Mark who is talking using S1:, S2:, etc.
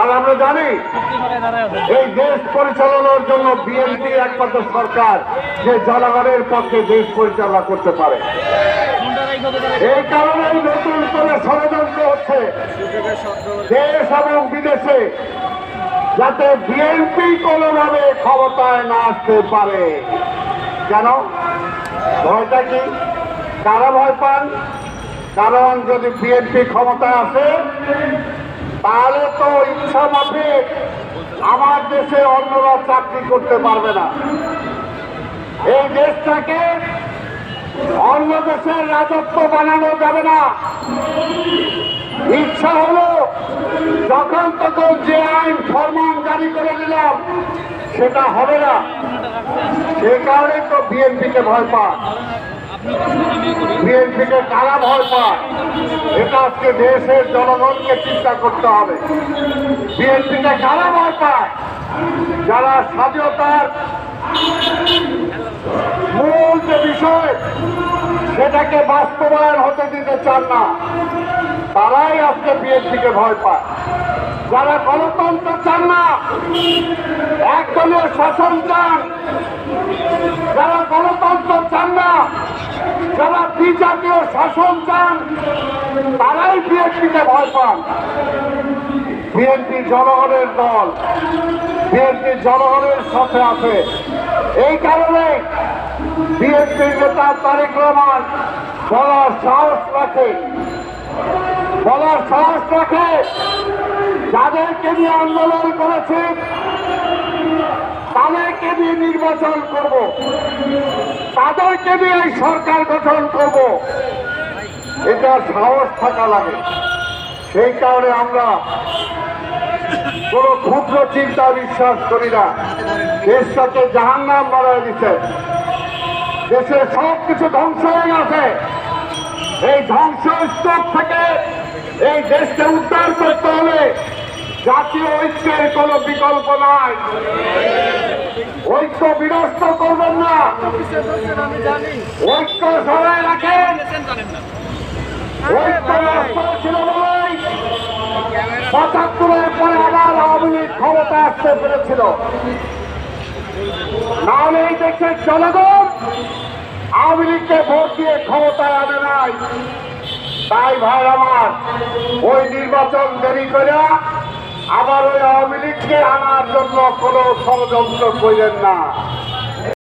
S1: আর আমরা জানি এই দেশ পরিচালনার জন্য বিএনপি একমাত্র সরকার যে জনগণের পক্ষে দেশ পরিচালনা করতে পারে। এই কারণেই নতুন করে ষড়যন্ত্র হচ্ছে দেশ এবং বিদেশে যাতে বিএনপি কোনোভাবে ক্ষমতায় না আসতে পারে। কেন? ভয়টা কি? কারা ভয় পান? কারণ যদি বিএনপি ক্ষমতায় আসে, তাহলে তো ইচ্ছা মাফিক আমার দেশে অন্যরা চাকরি করতে পারবে না। এই দেশটাকে অন্য দেশের রাজত্ব বানানো যাবে না। ইচ্ছা হলো, যখন তখন যে আইন ফরমান জারি করে দিলাম, সেটা হবে না। সে কারণে তো বিএনপিকে ভয় পায়। বিএনপিকে কারা ভয় পায়? এটা আজকে দেশের জনগণকে চিন্তা করতে হবে। বিএনপিকে কারা ভয় পায়? যারা স্বাধীনতার মূল যে বিষয়, সেটাকে বাস্তবায়ন হতে দিতে চান না, তারাই আজকে বিএনপিকে ভয় পায়। যারা গণতন্ত্র চান না, একদলীয় শাসন চান, যারা গণতন্ত্র চান না যারা বিজাতীয় শাসন চান, তারাই বিএনপিকে ভয় পান। বিএনপি জনগণের দল বিএনপি জনগণের সাথে আছে। এই কারণে বিএনপির নেতা তারেক রহমান বলার সাহস রাখে। বলার সাহস রাখে, যাদেরকে নিয়ে আন্দোলন করেছে, তাদেরকে দিয়ে নির্বাচন করব। তাদেরকে এই সরকার গঠন করব। এটা সাহস থাকা লাগে। সেই কারণে আমরা কোনো ক্ষুদ্র চিন্তা বিশ্বাস করি না। দেশটাকে জাহান নাম বাড়ায় দিচ্ছে দেশের সব কিছু ধ্বংস হয়ে গেছে। এই ধ্বংস স্তূপ থেকে এই দেশকে উদ্ধার করতে হলে জাতীয় ঐক্যের কোনো বিকল্প নাই। ঐক্য বিনষ্ট করবেন না। ঐক্য সবাই রাখেন। ঐক্য পঁচাত্তরের পরে আবার আওয়ামী লীগ ক্ষমতা আসতে পেরেছিল। নাহলে এই দেশের জনগণ আওয়ামী লীগকে ভোট দিয়ে ক্ষমতায় আনে নাই। তাই ভাই আমার, ওই নির্বাচন দেরি করে আবার ওই লীগকে আনার জন্য কোনো ষড়যন্ত্র করেন না।